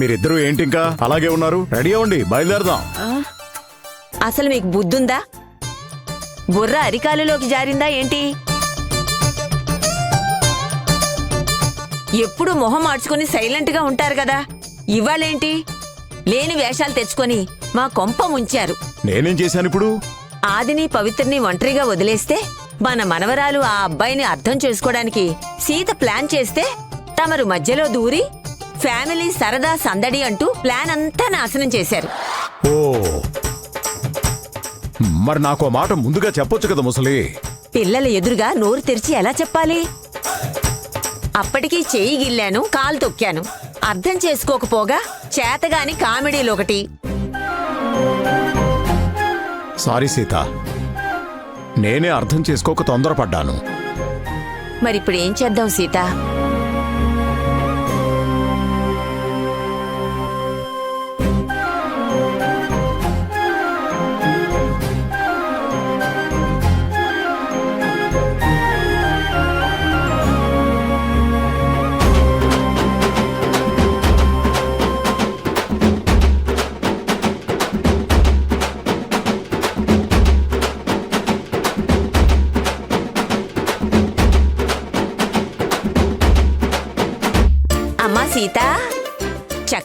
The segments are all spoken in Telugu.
మీరిద్దరూ ఏంటి ఇంకా అలాగే ఉన్నారు? రెడీ అవ్వండి బయలుదేరదాం. అసలు మీకు బుద్ధుందా? బుర్ర అరికాలులోకి జారిందా ఏంటి? ఎప్పుడు మొహం మార్చుకుని సైలెంట్గా ఉంటారు కదా. ఇవాళేంటి? లేని వేషాలు తెచ్చుకొని మా కొంప ముంచారు. నేనేం చేశాను ఇప్పుడు? ఆదిని పవిత్రని ఒంటరిగా వదిలేస్తే మన మనవరాలు ఆ అబ్బాయిని అర్థం చేసుకోవడానికి సీత ప్లాన్ చేస్తే తమరు మధ్యలో దూరి ఫ్యామిలీ సరదా సందడి అంటూ ప్లాన్ అంతా నాశనం చేశారు. ఓ. మరి నాకు ఆ మాట ముందుగా చెప్పొచ్చు కదా ముసలి. పిల్లల ఎదురుగా నోరు తెరిచి ఎలా చెప్పాలి? అప్పటికీ చెయ్యి గిల్లాను కాలు తొక్కాను. అర్థం చేసుకోకపోగా చేతగాని కామెడీలొకటి సారీ సీత. నేనే అర్థం చేసుకోక తొందరపడ్డాను. మరిప్పుడు ఏం చేద్దాం సీత?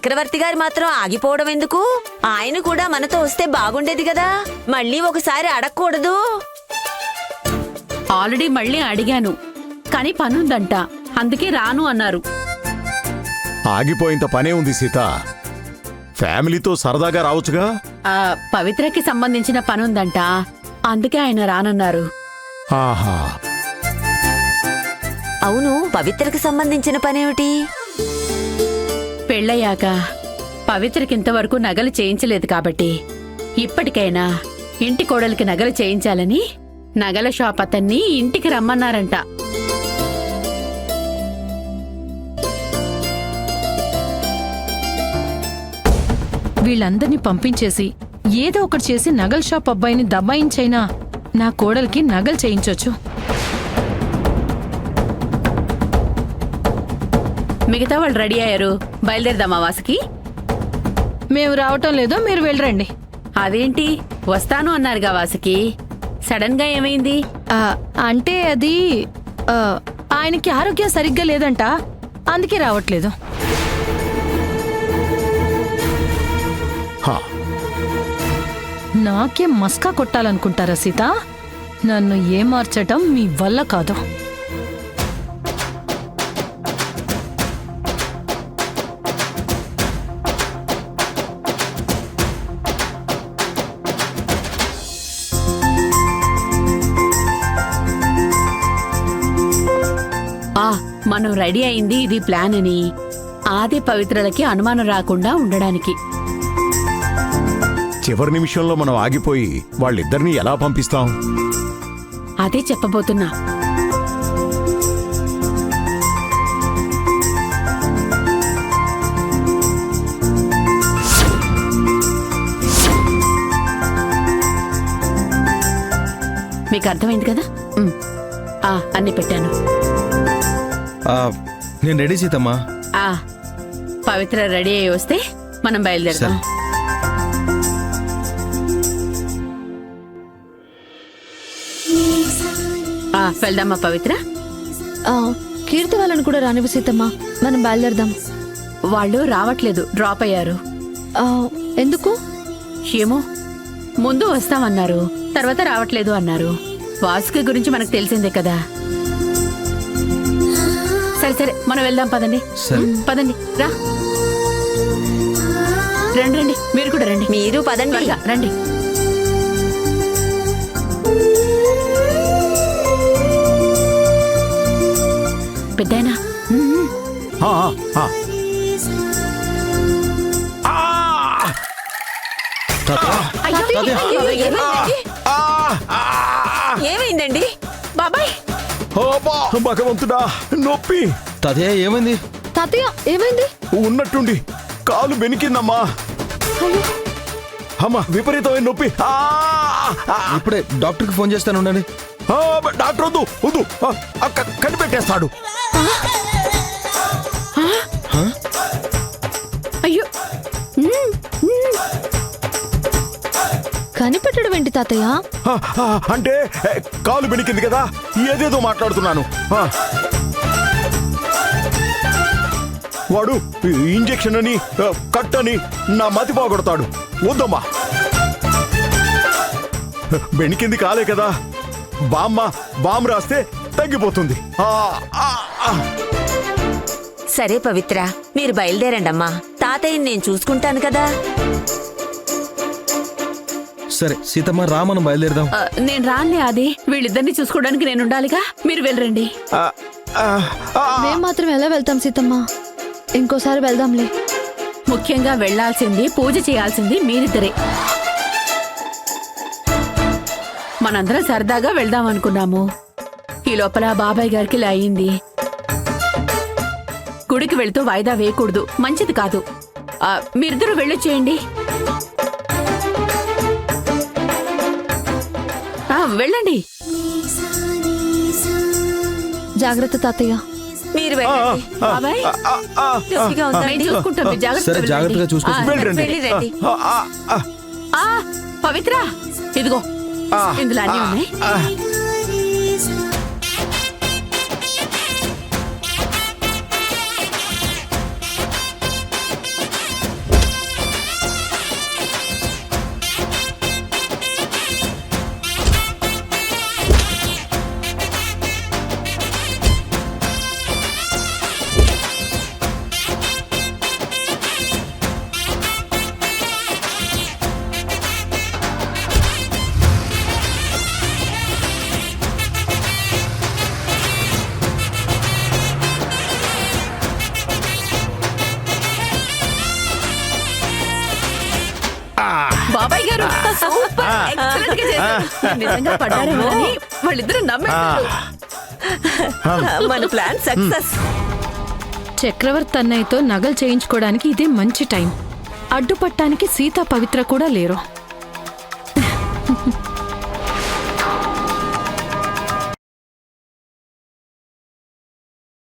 చక్రవర్తి గారు మాత్రం ఆగిపోవడం ఎందుకు? ఆయన కూడా మనతో వస్తే బాగుండేది కదా. మళ్ళీ ఒకసారి అడగకూడదు. ఆల్రెడీ మళ్ళీ అడిగాను. కానీ పనుందంట. అందుకే రాను అన్నారు. ఆగిపోయేంత పనే ఉంది సీత. ఫ్యామిలీతో సరదాగా రావచ్చుగా? ఆ పవిత్రకి సంబంధించిన పనుందంట. అందుకే ఆయన రానన్నారు. ఆహా. అవును పవిత్రకు సంబంధించిన పనేమిటి? పెళ్ళయ్యాక పవిత్రకి ఇంతవరకు నగలు చేయించలేదు కాబట్టి ఇప్పటికైనా ఇంటి కోడలికి నగలు చేయించాలని నగల షాప్ అతన్ని ఇంటికి రమ్మన్నారంట. వీళ్ళందర్నీ పంపించేసి ఏదో ఒకటి చేసి నగల్ షాప్ అబ్బాయిని దబాయించైనా నా కోడలికి నగలు చేయించొచ్చు. మిగతా వాళ్ళు రెడీ అయ్యారు. బయలుదేరదామా వాసుకి? మేము రావటం లేదో మీరు వెళ్ళరండి. అదేంటి? వస్తాను అన్నారుగా వాసుకి. సడన్గా ఏమైంది అంటే అది ఆయనకి ఆరోగ్యం సరిగ్గా లేదంట అందుకే రావట్లేదు. హా. నాకే మస్కా కొట్టాలనుకుంటారా సీత? నన్ను ఏమార్చటం మీ వల్ల కాదు. మనం రెడీ అయింది ఇది ప్లాన్ అని. ఆది పవిత్రలకి అనుమానం రాకుండా ఉండడానికి. చివరి నిమిషంలో మనం ఆగిపోయి వాళ్ళిద్దరినీ ఎలా పంపిస్తాం? అదే చెప్పబోతున్నా. మీకు అర్థమైంది కదా? అన్ని పెట్టాను. నేను రెడీ సీతమ్మా. ఆ పవిత్ర రెడీ అయ్యి వస్తే మనం బయలుదేరుతాం. ఆ, వెళ్దామా పవిత్ర? ఆ, కీర్తి వాళ్ళని కూడా రానివ్వు సీతమ్మా. మనం బయలుదేరదాం. వాళ్ళు రావట్లేదు డ్రాప్ అయ్యారు. ఆ, ఎందుకు? ఏమో ముందు వస్తామన్నారు తర్వాత రావట్లేదు అన్నారు. వాసుకి గురించి మనకు తెలిసిందే కదా. సరే సరే మనం వెళ్దాం పదండి. సరే. పదండి రా. రండి రండి మీరు కూడా రండి. మీరు పదండి. రండి. పెద్దాయనా! అయ్యో, అబ్బా! భగవంతుడా నొప్పి. తదే ఏమైంది? తాతయ్య ఏమైంది? ఉన్నట్టుండి కాలు బెనికిందమ్మా. అమ్మా విపరీతమైన నొప్పి. ఆ! ఆ! ఇప్పుడే డాక్టర్కి ఫోన్ చేస్తాను ఉండండి. ఆ, డాక్టర్ వద్దు వద్దు. కనిపెట్టేస్తాడు. అయ్యో. కనిపెట్టడం ఏంటి తాతయ్య? అంటే కాలు బెనికింది కదా? ఏదేదో మాట్లాడుతున్నాను. ఆ. వాడు ఇంజెక్షన్ అని ఆ, కట్ అని నా మతి బాగొడతాడు. వద్దమ్మా. బెణికింది కాలే కదా? బామ్మ బామ్ రాస్తే తగ్గిపోతుంది. ఆ, ఆ, ఆ. సరే పవిత్ర మీరు బయలుదేరండమ్మా. తాతయ్యని నేను చూసుకుంటాను కదా? సరే సీతమ్మ రా మనం బయలుదేరదాం. ఆ, నేను రానులే అది వీళ్ళిద్దరిని చూసుకోవడానికి నేను ఉండాలిగా? మీరు వెళ్ళరండి. ఆ, ఆ, ఆ. మేం మాత్రం ఎలా వెళ్తాం సీతమ్మ? ఇంకోసారి వెళ్దాంలే. ముఖ్యంగా వెళ్ళాల్సింది పూజ చేయాల్సింది మీరిద్దరే. మనందరం సరదాగా వెళ్దాం అనుకున్నాము. ఈ లోపల బాబాయ్ గారికి ఇలా అయింది. గుడికి వెళ్తూ వాయిదా వేయకూడదు. మంచిది కాదు. ఆ, మీరిద్దరూ వెళ్ళొచ్చేయండి. వెళ్ళండి. జాగ్రత్త తాతయ్య. మీరు వెళ్ళండి. బాబాయ్ నొప్పిగా ఉందా జాగ్రత్తగా వెళ్ళండి. ఆ, వెళ్ళండి. వెళ్ళి రండి. ఆ, ఆ, ఆ. ఆ, పవిత్ర ఇదిగో. ఇందులో అన్నీ ఉన్నాయి. గారు సూపర్ ఎక్సలెంట్గా చేశారు. నిజంగా పడ్డారేమో అని వాళ్ళిద్దరూ నమ్మేశారు మన ప్లాన్ సక్సెస్. చక్రవర్తి అన్నయ్యతో నగలు చేయించుకోవడానికి ఇదే మంచి టైం. అడ్డుపట్టానికి సీతా పవిత్ర కూడా లేరు.